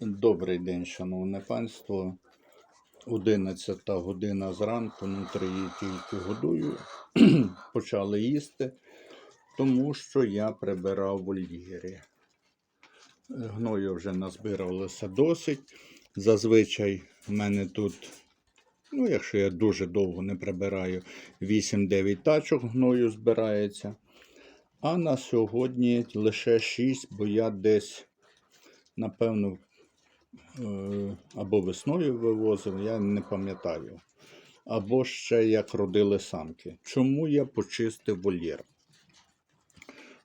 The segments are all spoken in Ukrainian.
Добрий день, шановне панство. 11 година зранку, внутрі її тільки годую. Почали їсти, тому що я прибирав вольєри. Гною вже назбиралося досить. Зазвичай в мене тут, ну, якщо я дуже довго не прибираю, 8-9 тачок гною збирається. А на сьогодні лише 6, бо я десь, напевно, або весною вивозив, я не пам'ятаю. Або ще як родили самки. Чому я почистив вольєр?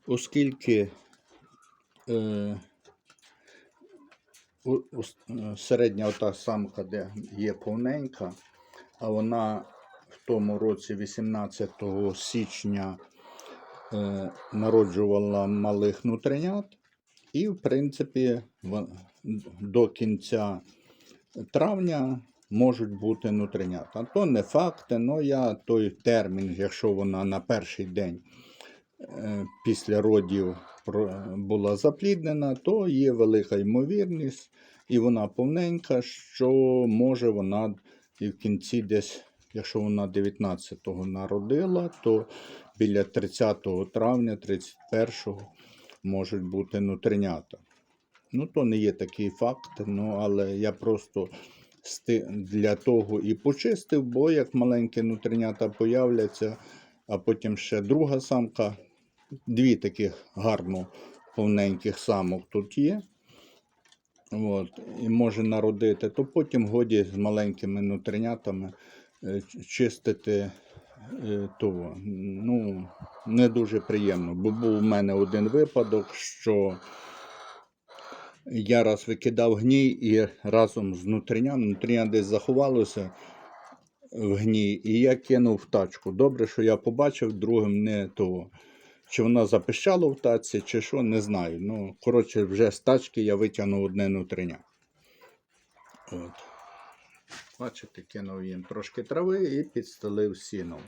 Оскільки е, у- е, середня ота самка, де є повненька, а вона в тому році, 18 січня, е, народжувала малих нутринят, і, в принципі, до кінця травня можуть бути нутринята. То не факт, але я той термін, якщо вона на перший день е, після родів була запліднена, то є велика ймовірність, і вона повненька, що може вона і в кінці десь, якщо вона 19-го народила, то біля 30 травня, 31-го можуть бути нутринята. Ну, то не є такий факт, ну, але я просто для того і почистив, бо як маленькі нутринята появляться, а потім ще друга самка, дві таких гарно повненьких самок тут є. От, і може народити, то потім годі з маленькими нутринятами е, чистити е, того. Ну, не дуже приємно. Бо був у мене один випадок, що я раз викидав гній і разом з нутриням, нутриня десь заховалося в гній, і я кинув в тачку. Добре, що я побачив, другим не того. Чи вона запищала в таці, чи що, не знаю. Ну, коротше, вже з тачки я витягнув одне нутриня. От. Бачите, кинув їм трошки трави і підстелив сіном.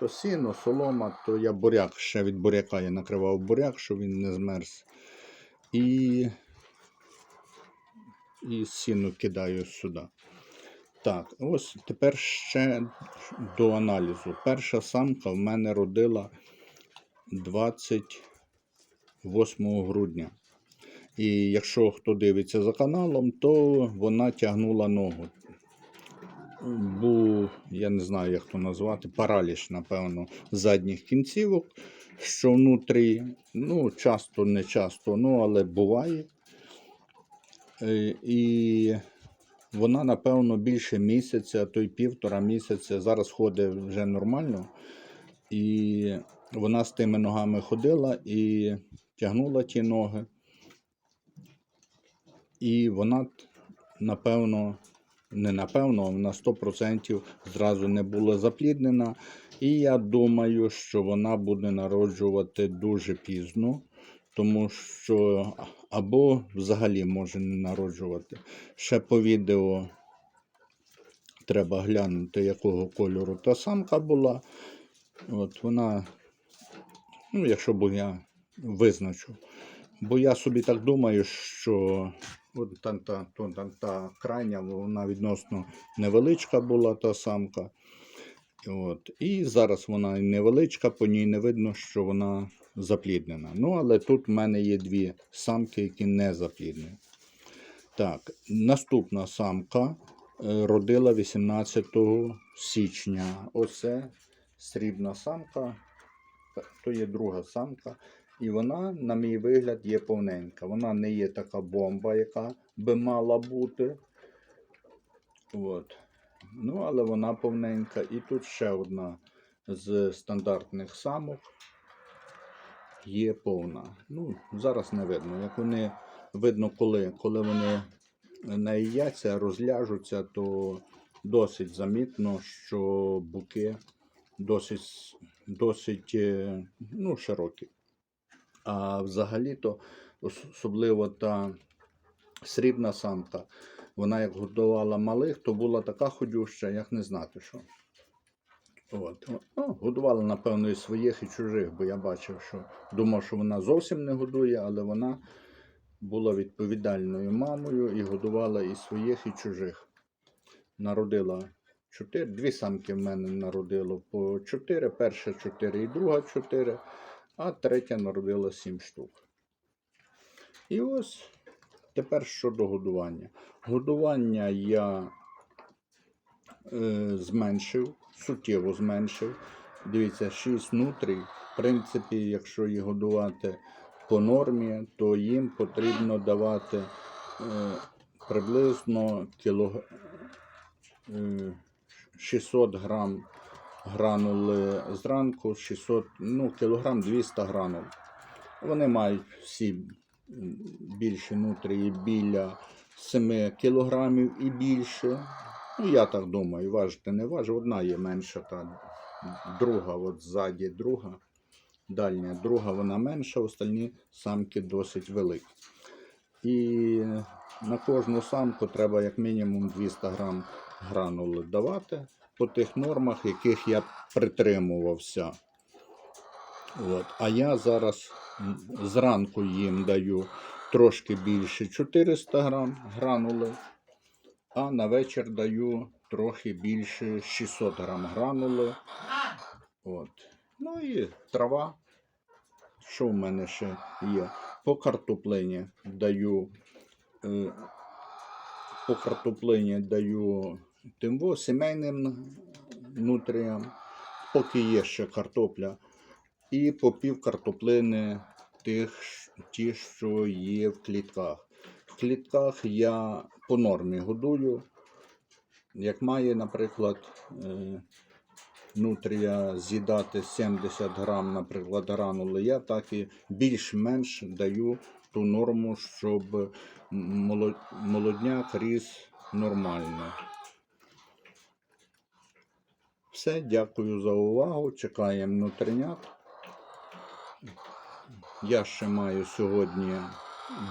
То сіно, солома, то я буряк ще від буряка я накривав буряк, щоб він не змерз. І, і сіно кидаю сюди. Так, ось тепер ще до аналізу. Перша самка в мене родила 28 грудня. І якщо хто дивиться за каналом, то вона тягнула ногу. Був, я не знаю, як то назвати, параліч, напевно, задніх кінцівок, що внутрі, ну, часто, не часто, ну, але буває. Е, І вона, напевно, більше місяця, то й півтора місяця. Зараз ходить вже нормально. І вона з тими ногами ходила і тягнула ті ноги. І вона, напевно, не напевно, на 100% зразу не була запліднена. І я думаю, що вона буде народжувати дуже пізно, тому що або взагалі може не народжувати. Ще по відео треба глянути, якого кольору та самка була. От вона, ну, якщо б я визначу. Бо я собі так думаю, що от там та, там та крайня, вона відносно невеличка була та самка. От. І зараз вона невеличка, по ній не видно, що вона запліднена. Ну, але тут в мене є дві самки, які не запліднені. Так, наступна самка е, родила 18 січня. Оце срібна самка, то є друга самка. І вона, на мій вигляд, є повненька. Вона не є така бомба, яка би мала бути. От. Ну, але вона повненька. І тут ще одна з стандартних самок є повна. Ну, зараз не видно. Як вони видно, коли, коли вони наїяться, розляжуться, то досить замітно, що буки досить, досить е, ну, широкі. А взагалі-то, особливо та срібна самка, вона як годувала малих, то була така ходюща, як не знати що. От. Ну, годувала, напевно, і своїх, і чужих, бо я бачив, що думав, що вона зовсім не годує, але вона була відповідальною мамою і годувала і своїх, і чужих. Народила чотири, дві самки в мене народило по чотири, перша чотири і друга чотири, а третя народила сім штук. І ось тепер щодо годування. Годування я е, зменшив, суттєво зменшив. Дивіться, 6 нутрій. В принципі, якщо їх годувати по нормі, то їм потрібно давати е, приблизно кілог... е, 600 грам гранули зранку, 600, ну, кілограм 200 гранул. Вони мають всі м, більші нутрії біля 7 кілограмів і більше. Ну, я так думаю, важити не важу. Одна є менша, та друга, от ззаді друга, дальня друга, вона менша, остальні самки досить великі. І на кожну самку треба як мінімум 200 грам гранули давати по тих нормах, яких я притримувався. От. А я зараз зранку їм даю трошки більше 400 грам гранули, а на вечір даю трохи більше 600 грам гранули. От. Ну і трава. Що в мене ще є? По картоплині даю. Е, по картоплині даю тимво сімейним нутріям, поки є ще картопля. І по пів картоплини тих, ті, що є в клітках. В клітках я по нормі годую. Як має, наприклад, е, нутрія з'їдати 70 грам, наприклад, гранули, я так і більш-менш даю ту норму, щоб молодняк ріс нормально. Все, дякую за увагу. Чекаємо нутринят. Я ще маю сьогодні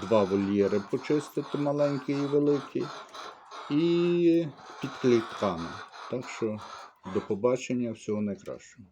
два вольєри почистити, маленький і великий, і під клітками. Так що до побачення, всього найкращого.